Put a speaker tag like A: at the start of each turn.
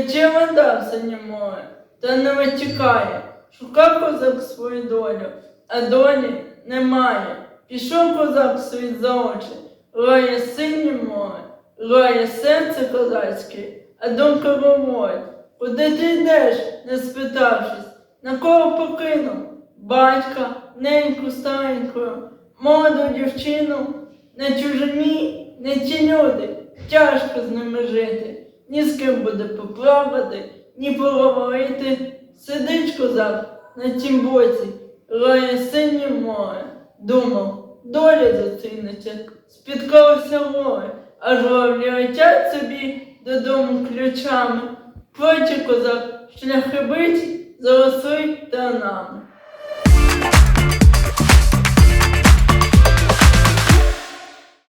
A: гадав синє море, та не витікає. Шукав козак свою долю, а долі немає. Пішов козак світ за очі, лає синє море, лає серце козацьке, а думка говорить, куди ти йдеш, не спитавшись, на кого покинув? Батька, неньку старенькою, молоду дівчину, не чужині, не ті люди, тяжко з ними жити, ні з ким буде поплавати, ні поговорити. Сидить козак на тім боці, лає синє море, думав, доля зустрінеться, спіткалося море, аж ловлі летять собі додому ключами. Плаче козак, шляхи биті, заросли танами.